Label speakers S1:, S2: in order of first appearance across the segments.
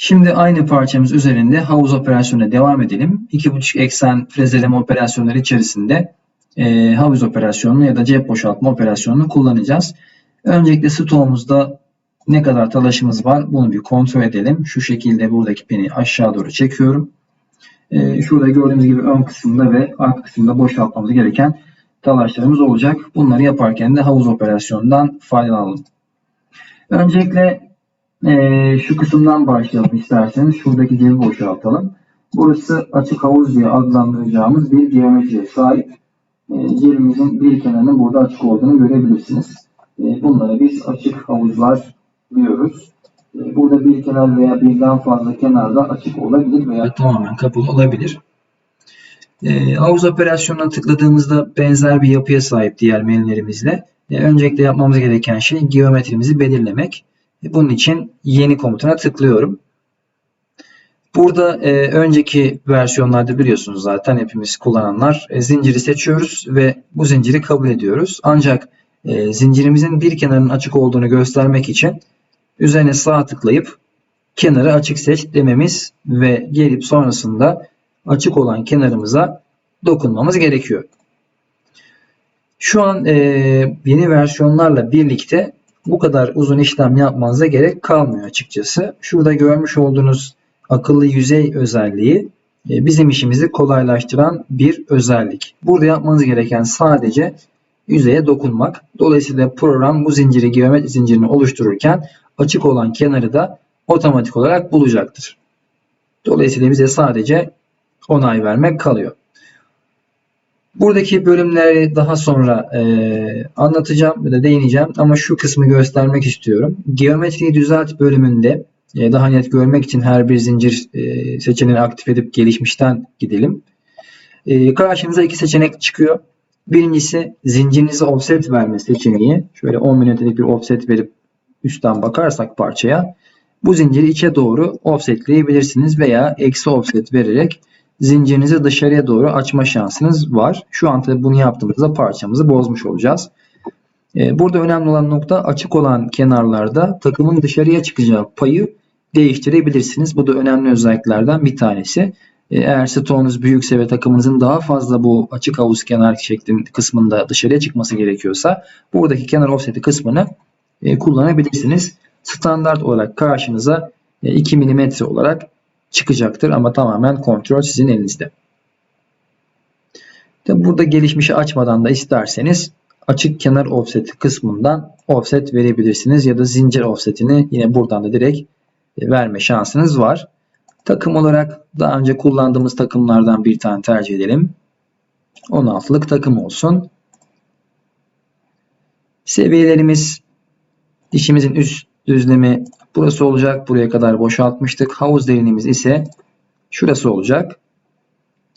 S1: Şimdi aynı parçamız üzerinde havuz operasyonuna devam edelim. 2.5 eksen frezeleme operasyonları içerisinde e, havuz operasyonunu ya da cep boşaltma operasyonunu kullanacağız. Öncelikle stoğumuzda ne kadar talaşımız var bunu bir kontrol edelim. Şu şekilde buradaki pini aşağı doğru çekiyorum. E, şurada gördüğünüz gibi ön kısımda ve arka kısımda boşaltmamız gereken talaşlarımız olacak. Bunları yaparken de havuz operasyonundan faydalanalım. Öncelikle ee, şu kısımdan başlayalım isterseniz. Şuradaki cebi boşaltalım. Burası açık havuz diye adlandıracağımız bir geometriye sahip. Ee, cebimizin bir kenarının burada açık olduğunu görebilirsiniz. Ee, bunlara biz açık havuzlar diyoruz. Ee, burada bir kenar veya birden fazla kenarda açık olabilir veya tamamen kapalı olabilir. Ee, havuz operasyonuna tıkladığımızda benzer bir yapıya sahip diğer menülerimizle. Ee, öncelikle yapmamız gereken şey geometrimizi belirlemek. Bunun için yeni komutuna tıklıyorum. Burada e, önceki versiyonlarda biliyorsunuz zaten hepimiz kullananlar e, zinciri seçiyoruz ve bu zinciri kabul ediyoruz. Ancak e, zincirimizin bir kenarının açık olduğunu göstermek için üzerine sağ tıklayıp kenarı açık seç dememiz ve gelip sonrasında açık olan kenarımıza dokunmamız gerekiyor. Şu an e, yeni versiyonlarla birlikte bu kadar uzun işlem yapmanıza gerek kalmıyor açıkçası. Şurada görmüş olduğunuz akıllı yüzey özelliği e, bizim işimizi kolaylaştıran bir özellik. Burada yapmanız gereken sadece yüzeye dokunmak. Dolayısıyla program bu zinciri geometri zincirini oluştururken açık olan kenarı da otomatik olarak bulacaktır. Dolayısıyla bize sadece onay vermek kalıyor. Buradaki bölümleri daha sonra e, anlatacağım ya da değineceğim ama şu kısmı göstermek istiyorum. Geometriyi düzelt bölümünde e, daha net görmek için her bir zincir e, seçeneğini aktif edip gelişmişten gidelim. E, karşınıza iki seçenek çıkıyor. Birincisi zincirinize offset verme seçeneği. Şöyle 10 milimetrelik bir offset verip üstten bakarsak parçaya bu zinciri içe doğru offsetleyebilirsiniz veya eksi offset vererek zincirinizi dışarıya doğru açma şansınız var. Şu an tabi bunu yaptığımızda parçamızı bozmuş olacağız. Ee, burada önemli olan nokta açık olan kenarlarda takımın dışarıya çıkacağı payı değiştirebilirsiniz. Bu da önemli özelliklerden bir tanesi. Ee, eğer stoğunuz büyükse ve takımınızın daha fazla bu açık havuz kenar şeklinde kısmında dışarıya çıkması gerekiyorsa buradaki kenar offseti kısmını e, kullanabilirsiniz. Standart olarak karşınıza 2 e, mm olarak çıkacaktır ama tamamen kontrol sizin elinizde. Tabi burada gelişmişi açmadan da isterseniz açık kenar offset kısmından offset verebilirsiniz ya da zincir offsetini yine buradan da direkt e, verme şansınız var. Takım olarak daha önce kullandığımız takımlardan bir tane tercih edelim. 16'lık takım olsun. Seviyelerimiz dişimizin üst düzlemi Burası olacak. Buraya kadar boşaltmıştık. Havuz derinliğimiz ise şurası olacak.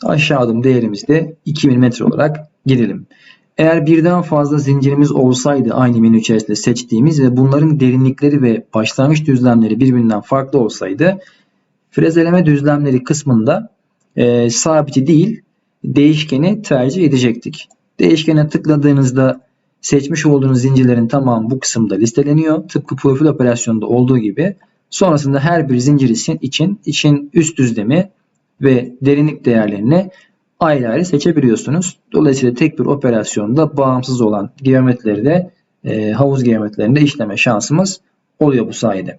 S1: Aşağı adım değerimiz de 2000 metre olarak girelim. Eğer birden fazla zincirimiz olsaydı aynı menü içerisinde seçtiğimiz ve bunların derinlikleri ve başlangıç düzlemleri birbirinden farklı olsaydı frezeleme düzlemleri kısmında e, sabiti değil değişkeni tercih edecektik. Değişkene tıkladığınızda Seçmiş olduğunuz zincirlerin tamamı bu kısımda listeleniyor. Tıpkı profil operasyonunda olduğu gibi. Sonrasında her bir zincir için için üst düzlemi ve derinlik değerlerini ayrı ayrı seçebiliyorsunuz. Dolayısıyla tek bir operasyonda bağımsız olan geometrileri de e, havuz geometrilerinde işleme şansımız oluyor bu sayede.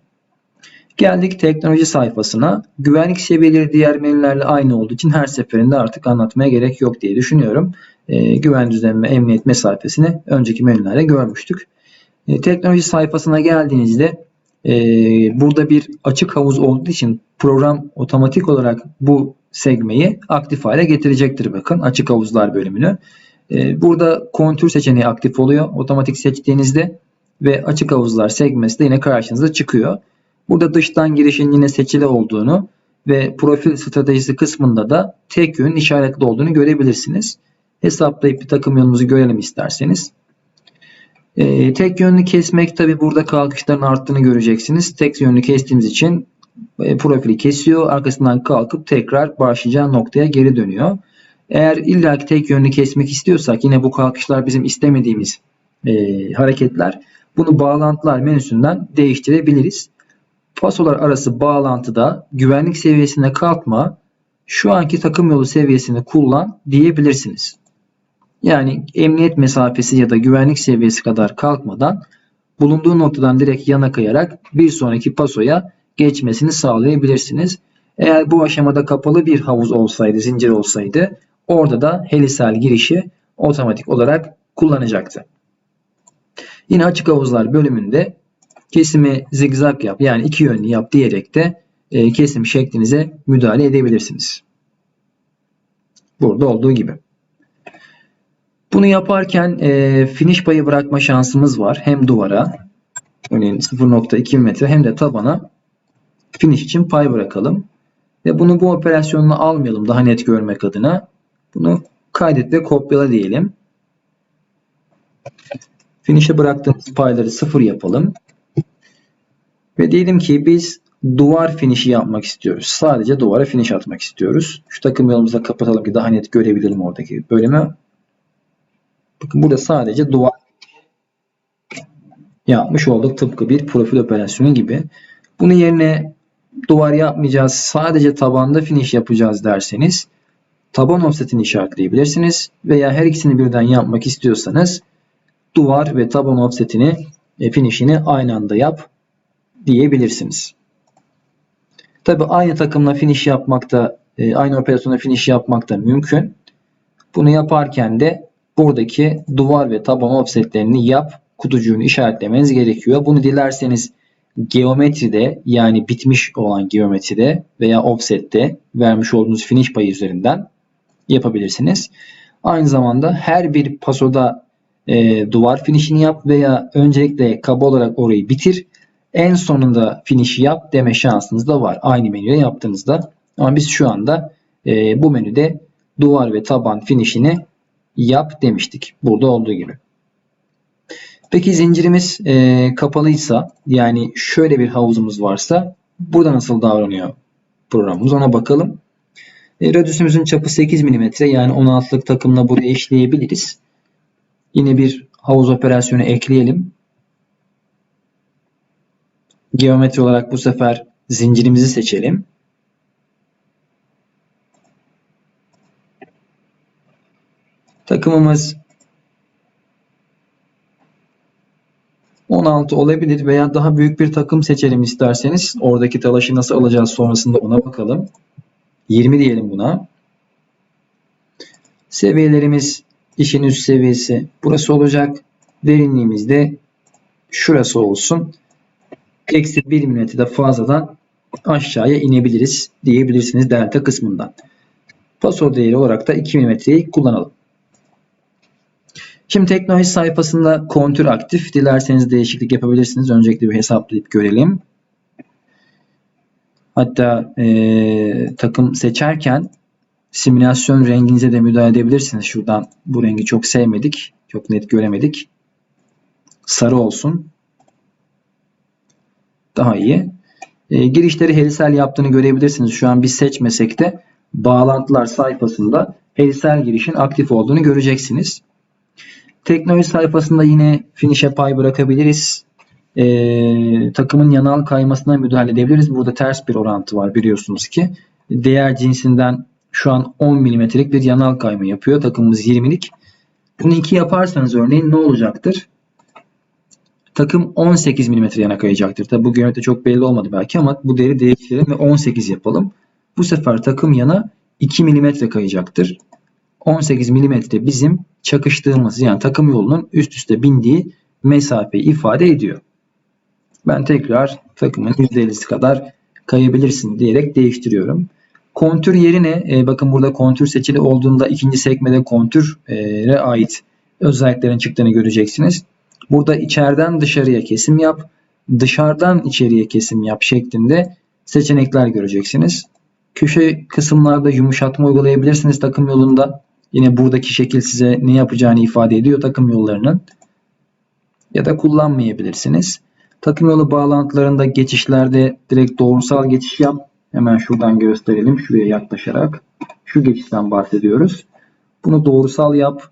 S1: Geldik teknoloji sayfasına. Güvenlik seviyeleri diğer menülerle aynı olduğu için her seferinde artık anlatmaya gerek yok diye düşünüyorum e, güven düzeni ve emniyet mesafesini önceki menülerde görmüştük. E, teknoloji sayfasına geldiğinizde e, burada bir açık havuz olduğu için program otomatik olarak bu segmeyi aktif hale getirecektir. Bakın açık havuzlar bölümünü. E, burada kontür seçeneği aktif oluyor. Otomatik seçtiğinizde ve açık havuzlar segmesi de yine karşınıza çıkıyor. Burada dıştan girişin yine seçili olduğunu ve profil stratejisi kısmında da tek yön işaretli olduğunu görebilirsiniz hesaplayıp bir takım yönümüzü görelim isterseniz. Ee, tek yönlü kesmek tabi burada kalkışların arttığını göreceksiniz. Tek yönlü kestiğimiz için e, profili kesiyor. Arkasından kalkıp tekrar başlayacağı noktaya geri dönüyor. Eğer illaki tek yönlü kesmek istiyorsak yine bu kalkışlar bizim istemediğimiz e, hareketler. Bunu bağlantılar menüsünden değiştirebiliriz. Pasolar arası bağlantıda güvenlik seviyesine kalkma, şu anki takım yolu seviyesini kullan diyebilirsiniz. Yani emniyet mesafesi ya da güvenlik seviyesi kadar kalkmadan bulunduğu noktadan direkt yana kayarak bir sonraki pasoya geçmesini sağlayabilirsiniz. Eğer bu aşamada kapalı bir havuz olsaydı, zincir olsaydı orada da helisel girişi otomatik olarak kullanacaktı. Yine açık havuzlar bölümünde kesimi zigzag yap yani iki yönlü yap diyerek de e, kesim şeklinize müdahale edebilirsiniz. Burada olduğu gibi. Bunu yaparken e, finish payı bırakma şansımız var. Hem duvara örneğin 0.2 metre hem de tabana finish için pay bırakalım. Ve bunu bu operasyonla almayalım daha net görmek adına. Bunu kaydet ve kopyala diyelim. Finish'e bıraktığımız payları sıfır yapalım. Ve diyelim ki biz duvar finişi yapmak istiyoruz. Sadece duvara finish atmak istiyoruz. Şu takım yolumuzu kapatalım ki daha net görebilelim oradaki bölümü. Bakın burada sadece duvar yapmış olduk. Tıpkı bir profil operasyonu gibi. Bunun yerine duvar yapmayacağız. Sadece tabanda finish yapacağız derseniz taban offsetini işaretleyebilirsiniz. Veya her ikisini birden yapmak istiyorsanız duvar ve taban offsetini e, finishini aynı anda yap diyebilirsiniz. Tabi aynı takımla finish yapmak da e, aynı operasyonda finish yapmak da mümkün. Bunu yaparken de buradaki duvar ve taban offsetlerini yap kutucuğunu işaretlemeniz gerekiyor. Bunu dilerseniz geometride yani bitmiş olan geometride veya offsette vermiş olduğunuz finish payı üzerinden yapabilirsiniz. Aynı zamanda her bir pasoda e, duvar finishini yap veya öncelikle kaba olarak orayı bitir. En sonunda finish'i yap deme şansınız da var. Aynı menüye yaptığınızda. Ama biz şu anda e, bu menüde duvar ve taban finish'ini yap demiştik. Burada olduğu gibi. Peki zincirimiz e, kapalıysa yani şöyle bir havuzumuz varsa burada nasıl davranıyor programımız ona bakalım. E, radiusumuzun çapı 8 mm yani 16'lık takımla buraya işleyebiliriz. Yine bir havuz operasyonu ekleyelim. Geometri olarak bu sefer zincirimizi seçelim. Takımımız 16 olabilir veya daha büyük bir takım seçelim isterseniz. Oradaki talaşı nasıl alacağız sonrasında ona bakalım. 20 diyelim buna. Seviyelerimiz işin üst seviyesi burası olacak. Derinliğimiz de şurası olsun. Eksi 1 mm fazladan aşağıya inebiliriz diyebilirsiniz delta kısmından. Paso değeri olarak da 2 mm'yi kullanalım. Şimdi teknoloji sayfasında kontür aktif. Dilerseniz değişiklik yapabilirsiniz. Öncelikle bir hesaplayıp görelim. Hatta e, takım seçerken simülasyon renginize de müdahale edebilirsiniz. Şuradan bu rengi çok sevmedik. Çok net göremedik. Sarı olsun. Daha iyi. E, girişleri helisel yaptığını görebilirsiniz. Şu an biz seçmesek de bağlantılar sayfasında helisel girişin aktif olduğunu göreceksiniz. Teknoloji sayfasında yine finish'e pay bırakabiliriz. Ee, takımın yanal kaymasına müdahale edebiliriz. Burada ters bir orantı var biliyorsunuz ki. Değer cinsinden şu an 10 milimetrelik bir yanal kayma yapıyor. Takımımız 20'lik. Bunu 2 yaparsanız örneğin ne olacaktır? Takım 18 mm yana kayacaktır. Tabi bu geometri çok belli olmadı belki ama bu değeri değiştirelim ve 18 yapalım. Bu sefer takım yana 2 mm kayacaktır. 18 mm bizim çakıştığımız yani takım yolunun üst üste bindiği mesafeyi ifade ediyor. Ben tekrar takımın %50'si kadar kayabilirsin diyerek değiştiriyorum. Kontür yerine e, bakın burada kontür seçili olduğunda ikinci sekmede kontüre ait özelliklerin çıktığını göreceksiniz. Burada içeriden dışarıya kesim yap, dışarıdan içeriye kesim yap şeklinde seçenekler göreceksiniz. Köşe kısımlarda yumuşatma uygulayabilirsiniz takım yolunda. Yine buradaki şekil size ne yapacağını ifade ediyor takım yollarının. Ya da kullanmayabilirsiniz. Takım yolu bağlantılarında geçişlerde direkt doğrusal geçiş yap. Hemen şuradan gösterelim. Şuraya yaklaşarak. Şu geçişten bahsediyoruz. Bunu doğrusal yap.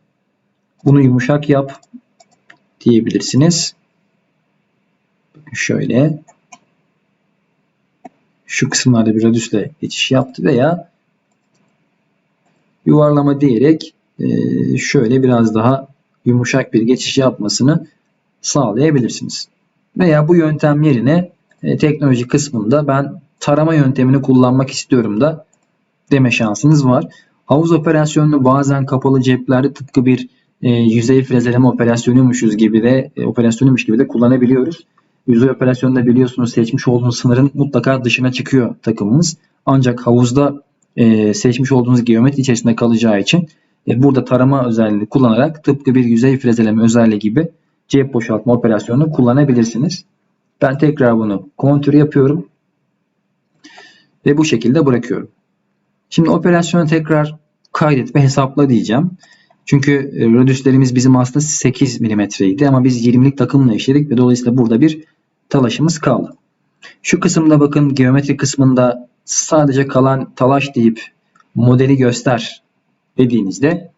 S1: Bunu yumuşak yap diyebilirsiniz. Şöyle. şu kısımlarda bir radüsle geçiş yaptı veya yuvarlama diyerek e, şöyle biraz daha yumuşak bir geçiş yapmasını sağlayabilirsiniz. Veya bu yöntem yerine e, teknoloji kısmında ben tarama yöntemini kullanmak istiyorum da deme şansınız var. Havuz operasyonunu bazen kapalı ceplerde tıpkı bir e, yüzey frezeleme operasyonuymuş gibi de e, operasyonuymuş gibi de kullanabiliyoruz. Yüzey operasyonunda biliyorsunuz seçmiş olduğunuz sınırın mutlaka dışına çıkıyor takımımız. Ancak havuzda e, seçmiş olduğunuz geometri içerisinde kalacağı için e, burada tarama özelliğini kullanarak tıpkı bir yüzey frezeleme özelliği gibi cep boşaltma operasyonunu kullanabilirsiniz. Ben tekrar bunu kontür yapıyorum. Ve bu şekilde bırakıyorum. Şimdi operasyonu tekrar kaydet ve hesapla diyeceğim. Çünkü e, radiuslerimiz bizim aslında 8 milimetreydi ama biz 20'lik takımla işledik ve dolayısıyla burada bir talaşımız kaldı. Şu kısımda bakın geometri kısmında sadece kalan talaş deyip modeli göster dediğinizde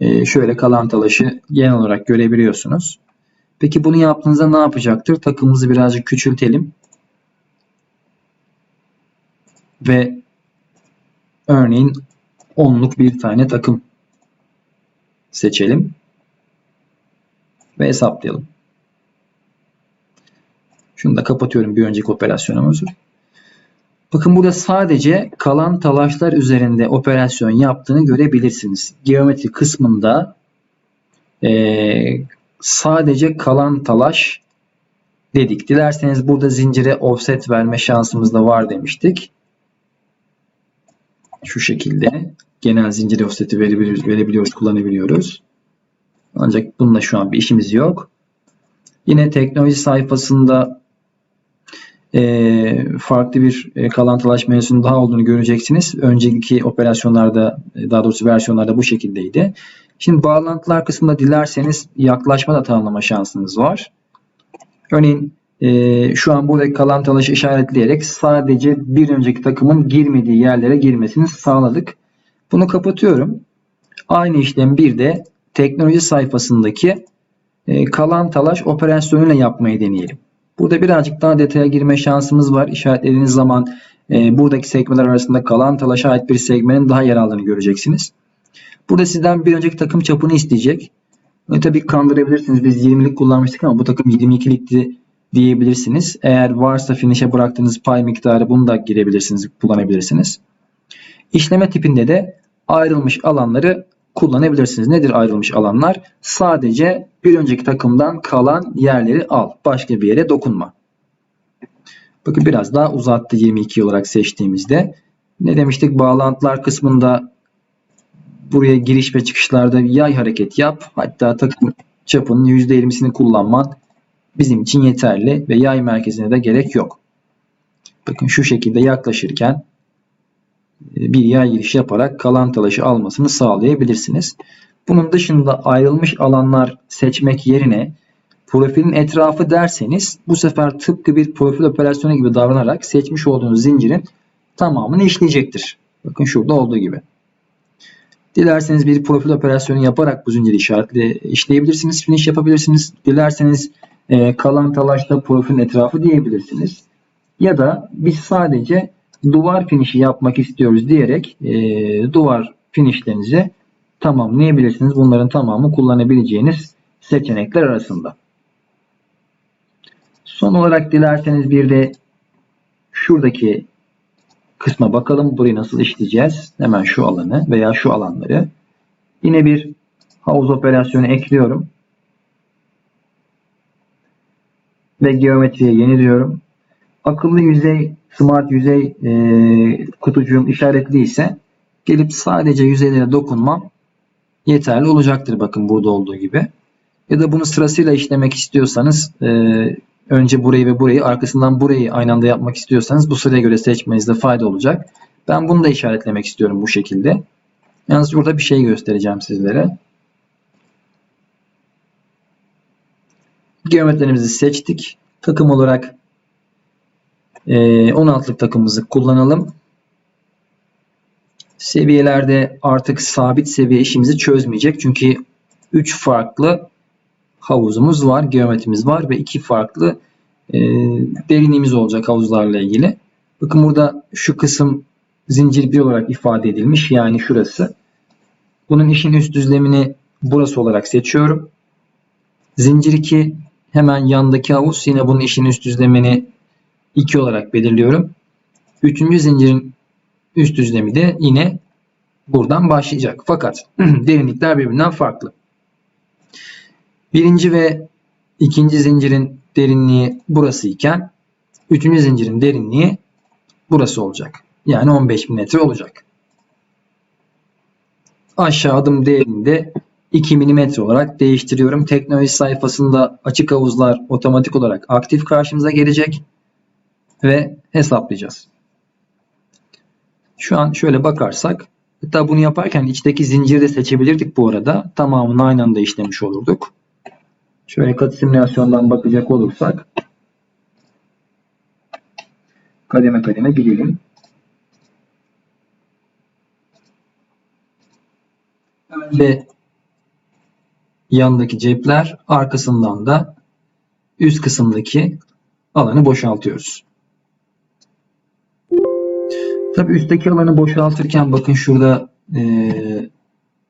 S1: e, şöyle kalan talaşı genel olarak görebiliyorsunuz. Peki bunu yaptığınızda ne yapacaktır? Takımımızı birazcık küçültelim. Ve örneğin 10'luk bir tane takım seçelim. Ve hesaplayalım. Şunu da kapatıyorum bir önceki operasyonumuzu. Bakın burada sadece kalan talaşlar üzerinde operasyon yaptığını görebilirsiniz. Geometri kısmında ee, sadece kalan talaş dedik. Dilerseniz burada zincire offset verme şansımız da var demiştik. Şu şekilde genel zincir offset'i verebiliyoruz, verebiliyoruz, kullanabiliyoruz. Ancak bununla şu an bir işimiz yok. Yine teknoloji sayfasında e, farklı bir e, kalantılaş mevzusunun daha olduğunu göreceksiniz. Önceki operasyonlarda, e, daha doğrusu versiyonlarda bu şekildeydi. Şimdi bağlantılar kısmında dilerseniz yaklaşma da tanımlama şansınız var. Örneğin e, şu an buradaki kalan talaşı işaretleyerek sadece bir önceki takımın girmediği yerlere girmesini sağladık. Bunu kapatıyorum. Aynı işlem bir de teknoloji sayfasındaki e, kalan talaş operasyonuyla yapmayı deneyelim. Burada birazcık daha detaya girme şansımız var. İşaretlediğiniz zaman e, buradaki sekmeler arasında kalan talaşa ait bir segmenin daha yer aldığını göreceksiniz. Burada sizden bir önceki takım çapını isteyecek. Ve tabii kandırabilirsiniz. Biz 20'lik kullanmıştık ama bu takım 22'likti diyebilirsiniz. Eğer varsa finish'e bıraktığınız pay miktarı bunu da girebilirsiniz, kullanabilirsiniz. İşleme tipinde de ayrılmış alanları kullanabilirsiniz. Nedir ayrılmış alanlar? Sadece bir önceki takımdan kalan yerleri al. Başka bir yere dokunma. Bakın biraz daha uzattı 22 olarak seçtiğimizde. Ne demiştik? Bağlantılar kısmında buraya giriş ve çıkışlarda yay hareket yap. Hatta takım çapının %20'sini kullanman bizim için yeterli ve yay merkezine de gerek yok. Bakın şu şekilde yaklaşırken bir yay giriş yaparak kalan talaşı almasını sağlayabilirsiniz. Bunun dışında ayrılmış alanlar seçmek yerine profilin etrafı derseniz bu sefer tıpkı bir profil operasyonu gibi davranarak seçmiş olduğunuz zincirin tamamını işleyecektir. Bakın şurada olduğu gibi. Dilerseniz bir profil operasyonu yaparak bu zinciri işaretle işleyebilirsiniz. Finish yapabilirsiniz. Dilerseniz e, kalan talaşta profilin etrafı diyebilirsiniz. Ya da biz sadece duvar finişi yapmak istiyoruz diyerek e, duvar finişlerinizi tamamlayabilirsiniz. Bunların tamamı kullanabileceğiniz seçenekler arasında. Son olarak dilerseniz bir de şuradaki kısma bakalım. Burayı nasıl işleyeceğiz? Hemen şu alanı veya şu alanları. Yine bir havuz operasyonu ekliyorum. Ve geometriye yeni diyorum. Akıllı yüzey, smart yüzey e, kutucuğum işaretli ise gelip sadece yüzeylere dokunmam yeterli olacaktır. Bakın burada olduğu gibi. Ya da bunu sırasıyla işlemek istiyorsanız e, önce burayı ve burayı arkasından burayı aynı anda yapmak istiyorsanız bu sıraya göre seçmenizde fayda olacak. Ben bunu da işaretlemek istiyorum bu şekilde. Yalnız burada bir şey göstereceğim sizlere. Geometrilerimizi seçtik. Takım olarak 16'lık e, takımımızı kullanalım. Seviyelerde artık sabit seviye işimizi çözmeyecek. Çünkü 3 farklı havuzumuz var, geometrimiz var ve iki farklı e, derinliğimiz olacak havuzlarla ilgili. Bakın burada şu kısım zincir 1 olarak ifade edilmiş. Yani şurası. Bunun işin üst düzlemini burası olarak seçiyorum. Zincir 2 hemen yandaki havuz. Yine bunun işin üst düzlemini 2 olarak belirliyorum. Üçüncü zincirin üst düzlemi de yine buradan başlayacak. Fakat derinlikler birbirinden farklı. Birinci ve ikinci zincirin derinliği burası iken üçüncü zincirin derinliği burası olacak. Yani 15 metre olacak. Aşağı adım değerini de 2 mm olarak değiştiriyorum. Teknoloji sayfasında açık havuzlar otomatik olarak aktif karşımıza gelecek ve hesaplayacağız. Şu an şöyle bakarsak hatta bunu yaparken içteki zinciri de seçebilirdik bu arada. Tamamını aynı anda işlemiş olurduk. Şöyle katı simülasyondan bakacak olursak kademe kademe gidelim. Önce yandaki cepler arkasından da üst kısımdaki alanı boşaltıyoruz. Tabii üstteki alanı boşaltırken bakın şurada e,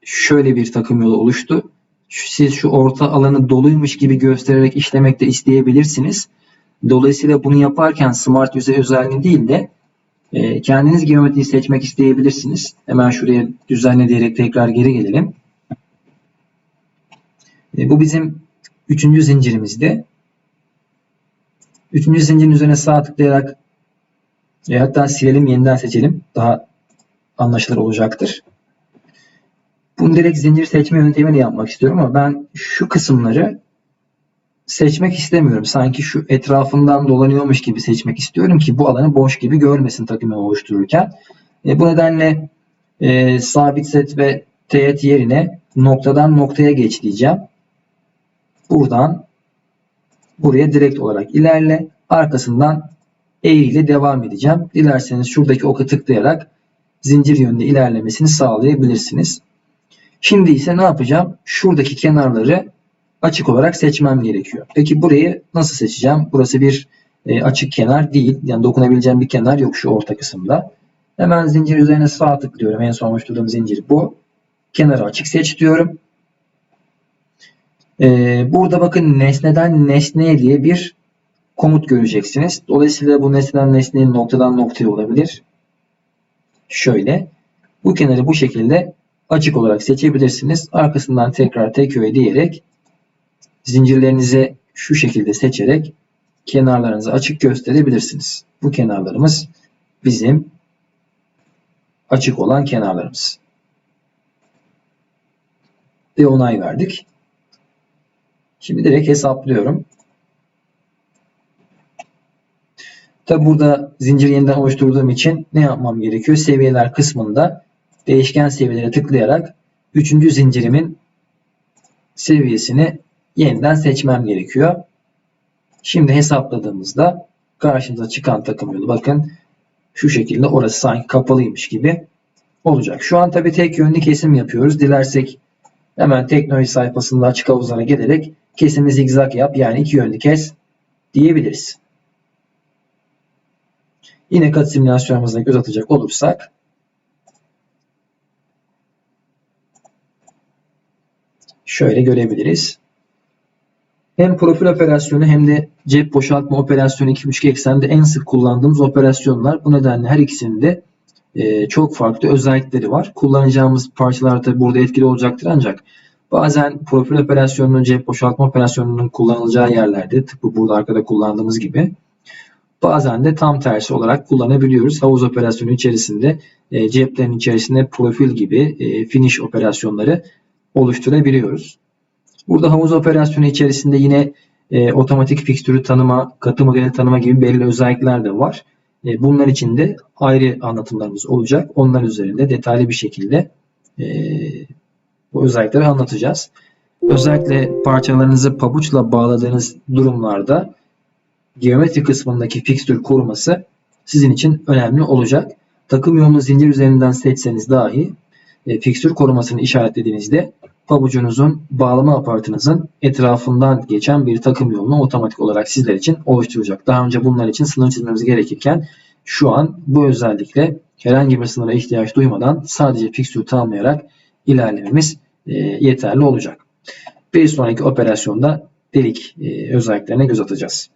S1: şöyle bir takım yolu oluştu. Siz şu orta alanı doluymuş gibi göstererek işlemek de isteyebilirsiniz. Dolayısıyla bunu yaparken Smart yüzey özelliğini değil de e, kendiniz geometriyi seçmek isteyebilirsiniz. Hemen şuraya düzenle diyerek tekrar geri gelelim. E, bu bizim üçüncü zincirimizde. Üçüncü zincirin üzerine sağ tıklayarak e, hatta silelim yeniden seçelim. Daha anlaşılır olacaktır. Bunu direkt zincir seçme yöntemiyle yapmak istiyorum ama ben şu kısımları seçmek istemiyorum. Sanki şu etrafından dolanıyormuş gibi seçmek istiyorum ki bu alanı boş gibi görmesin takımı oluştururken. E, bu nedenle e, sabit set ve teğet yerine noktadan noktaya geç diyeceğim. Buradan buraya direkt olarak ilerle. Arkasından E ile devam edeceğim. Dilerseniz şuradaki oka tıklayarak zincir yönünde ilerlemesini sağlayabilirsiniz. Şimdi ise ne yapacağım? Şuradaki kenarları açık olarak seçmem gerekiyor. Peki burayı nasıl seçeceğim? Burası bir e, açık kenar değil. Yani dokunabileceğim bir kenar yok şu orta kısımda. Hemen zincir üzerine sağ tıklıyorum. En son oluşturduğum zincir bu. Kenarı açık seç diyorum. Ee, burada bakın nesneden nesneye diye bir komut göreceksiniz. Dolayısıyla bu nesneden nesneye noktadan noktaya olabilir. Şöyle. Bu kenarı bu şekilde açık olarak seçebilirsiniz. Arkasından tekrar tek öğe diyerek zincirlerinizi şu şekilde seçerek kenarlarınızı açık gösterebilirsiniz. Bu kenarlarımız bizim açık olan kenarlarımız. Ve onay verdik. Şimdi direkt hesaplıyorum. Tabi burada zincir yeniden oluşturduğum için ne yapmam gerekiyor? Seviyeler kısmında değişken seviyelere tıklayarak 3. zincirimin seviyesini yeniden seçmem gerekiyor. Şimdi hesapladığımızda karşımıza çıkan takım yolu bakın şu şekilde orası sanki kapalıymış gibi olacak. Şu an tabi tek yönlü kesim yapıyoruz. Dilersek hemen teknoloji sayfasında açık havuzlara gelerek kesimi zigzag yap yani iki yönlü kes diyebiliriz. Yine kat simülasyonumuzda göz atacak olursak şöyle görebiliriz. Hem profil operasyonu hem de cep boşaltma operasyonu 2.5 eksende en sık kullandığımız operasyonlar. Bu nedenle her ikisinin de e, çok farklı özellikleri var. Kullanacağımız parçalar da burada etkili olacaktır ancak bazen profil operasyonunun cep boşaltma operasyonunun kullanılacağı yerlerde tıpkı burada arkada kullandığımız gibi bazen de tam tersi olarak kullanabiliyoruz. Havuz operasyonu içerisinde e, ceplerin içerisinde profil gibi e, finish operasyonları oluşturabiliyoruz. Burada havuz operasyonu içerisinde yine e, otomatik fikstürü tanıma, katı modeli tanıma gibi belirli özellikler de var. E, bunlar için de ayrı anlatımlarımız olacak. Onlar üzerinde detaylı bir şekilde e, bu özellikleri anlatacağız. Özellikle parçalarınızı pabuçla bağladığınız durumlarda geometri kısmındaki fikstür koruması sizin için önemli olacak. Takım yolunu zincir üzerinden seçseniz dahi e, fikstür korumasını işaretlediğinizde pabucunuzun bağlama aparatınızın etrafından geçen bir takım yolunu otomatik olarak sizler için oluşturacak. Daha önce bunlar için sınır çizmemiz gerekirken şu an bu özellikle herhangi bir sınıra ihtiyaç duymadan sadece fikstür tamamlayarak ilerlememiz e, yeterli olacak. Bir sonraki operasyonda delik e, özelliklerine göz atacağız.